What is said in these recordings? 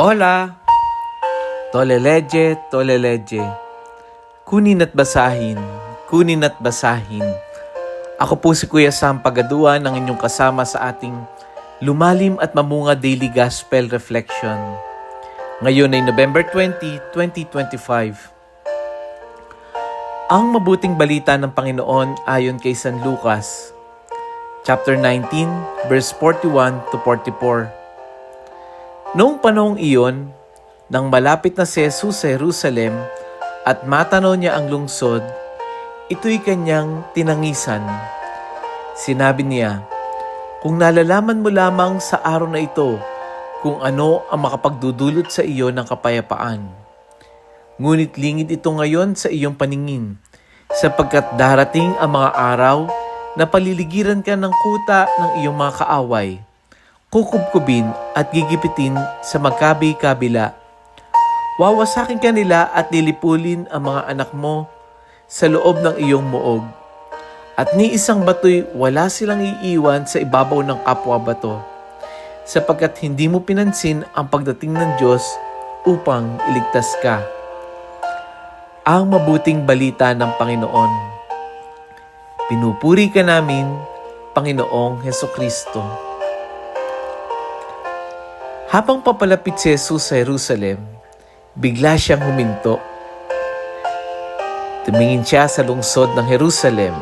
Hola! Toleleje, toleleje. Kunin at basahin, kunin at basahin. Ako po si Kuya Sam Pagaduan ng inyong kasama sa ating Lumalim at Mamunga Daily Gospel Reflection. Ngayon ay November 20, 2025. Ang mabuting balita ng Panginoon ayon kay San Lucas, chapter 19, verse 41 to 44. Noong panahong iyon, nang malapit na si Jesus sa Jerusalem at matanaw niya ang lungsod, ito'y kanyang tinangisan. Sinabi niya, Kung nalalaman mo lamang sa araw na ito kung ano ang makapagdudulot sa iyo ng kapayapaan. Ngunit lingid ito ngayon sa iyong paningin, sapagkat darating ang mga araw na paliligiran ka ng kuta ng iyong mga kaaway, kukubkubin at gigipitin sa magkabi-kabila Wawasakin ka nila at lilipulin ang mga anak mo sa loob ng iyong muog. At ni isang bato'y wala silang iiwan sa ibabaw ng kapwa bato, sapagkat hindi mo pinansin ang pagdating ng Diyos upang iligtas ka. Ang mabuting balita ng Panginoon. Pinupuri ka namin, Panginoong Heso Kristo. Habang papalapit si Jesus sa Jerusalem, bigla siyang huminto. Tumingin siya sa lungsod ng Jerusalem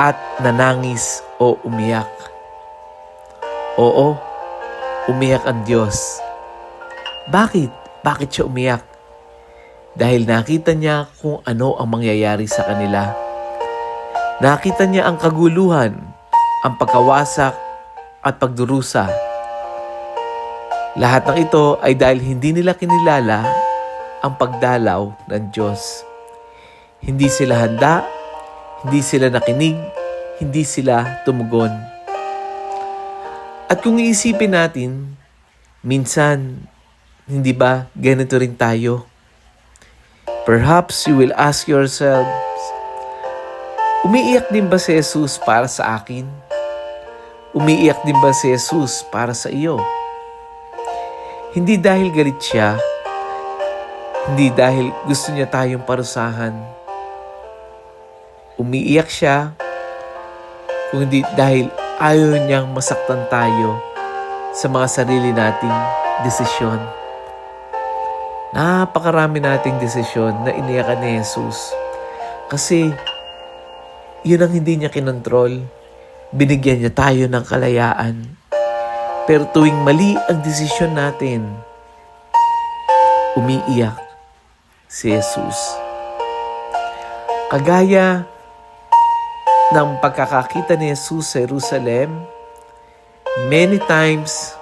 at nanangis o umiyak. Oo, umiyak ang Diyos. Bakit? Bakit siya umiyak? Dahil nakita niya kung ano ang mangyayari sa kanila. Nakita niya ang kaguluhan, ang pagkawasak at pagdurusa lahat ng ito ay dahil hindi nila kinilala ang pagdalaw ng Diyos. Hindi sila handa, hindi sila nakinig, hindi sila tumugon. At kung iisipin natin, minsan, hindi ba ganito rin tayo? Perhaps you will ask yourselves, umiiyak din ba si Jesus para sa akin? Umiiyak din ba si Jesus para sa iyo? Hindi dahil galit siya, hindi dahil gusto niya tayong parusahan. Umiiyak siya, kung hindi dahil ayaw niyang masaktan tayo sa mga sarili nating desisyon. Napakarami nating desisyon na iniyakan ni Jesus. Kasi yun ang hindi niya kinontrol. Binigyan niya tayo ng kalayaan. Pero tuwing mali ang desisyon natin, umiiyak si Jesus. Kagaya ng pagkakakita ni Jesus sa Jerusalem, many times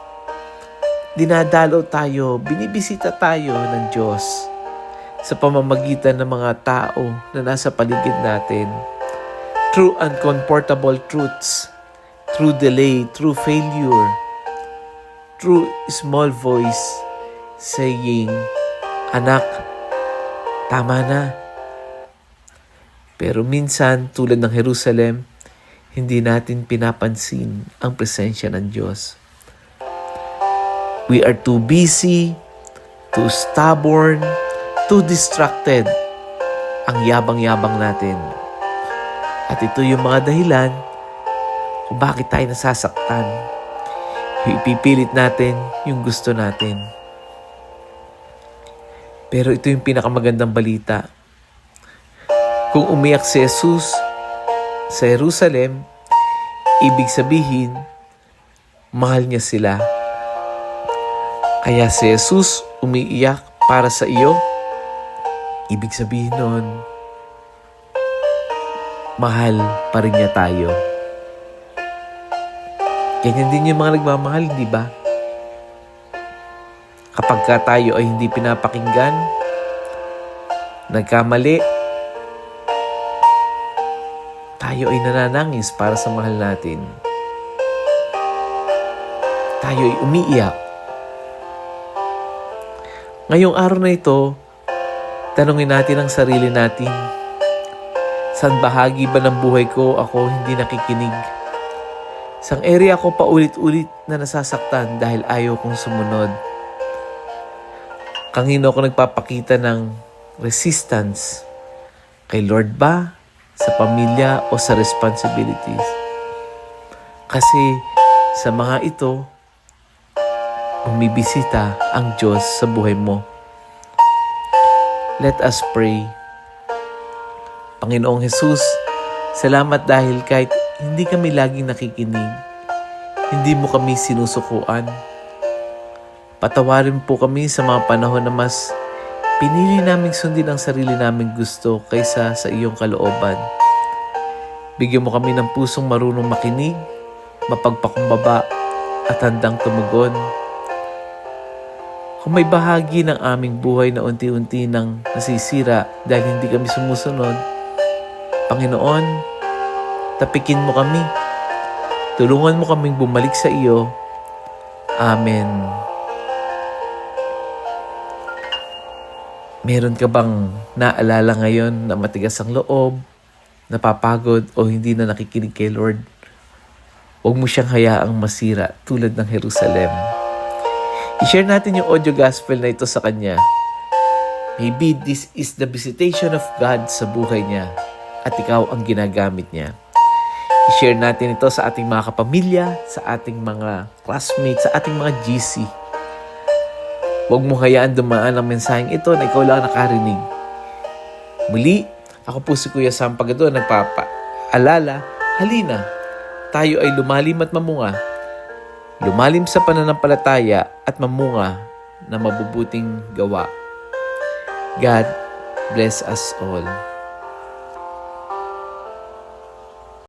dinadalo tayo, binibisita tayo ng Diyos sa pamamagitan ng mga tao na nasa paligid natin. Through uncomfortable truths, through delay, through failure, through small voice saying, Anak, tama na. Pero minsan, tulad ng Jerusalem, hindi natin pinapansin ang presensya ng Diyos. We are too busy, too stubborn, too distracted. Ang yabang-yabang natin. At ito yung mga dahilan kung bakit tayo nasasaktan Ipipilit natin yung gusto natin. Pero ito yung pinakamagandang balita. Kung umiyak si Jesus sa Jerusalem, ibig sabihin, mahal niya sila. Kaya si Jesus umiiyak para sa iyo, ibig sabihin nun, mahal pa rin niya tayo. Ganyan din yung mga nagmamahal, di ba? Kapag ka tayo ay hindi pinapakinggan, nagkamali, tayo ay nananangis para sa mahal natin. Tayo ay umiiyak. Ngayong araw na ito, tanungin natin ang sarili natin. Saan bahagi ba ng buhay ko ako hindi nakikinig? Sang area ko paulit-ulit na nasasaktan dahil ayaw kong sumunod. Kanino ako nagpapakita ng resistance? Kay Lord ba? Sa pamilya o sa responsibilities? Kasi sa mga ito, bumibisita ang Diyos sa buhay mo. Let us pray. Panginoong Jesus, salamat dahil kahit hindi kami laging nakikinig, hindi mo kami sinusukuan. Patawarin po kami sa mga panahon na mas pinili naming sundin ang sarili naming gusto kaysa sa iyong kalooban. Bigyan mo kami ng pusong marunong makinig, mapagpakumbaba at handang tumugon. Kung may bahagi ng aming buhay na unti-unti nang nasisira dahil hindi kami sumusunod, Panginoon, tapikin mo kami. Tulungan mo kaming bumalik sa iyo. Amen. Meron ka bang naalala ngayon na matigas ang loob, napapagod o hindi na nakikinig kay Lord? Huwag mo siyang hayaang masira tulad ng Jerusalem. I-share natin yung audio gospel na ito sa kanya. Maybe this is the visitation of God sa buhay niya at ikaw ang ginagamit niya. I-share natin ito sa ating mga kapamilya, sa ating mga classmates, sa ating mga GC. Huwag mo hayaan dumaan ang mensaheng ito na ikaw lang nakarinig. Muli, ako po si Kuya Sam Pagado, nagpapaalala, halina, tayo ay lumalim at mamunga. Lumalim sa pananampalataya at mamunga na mabubuting gawa. God bless us all.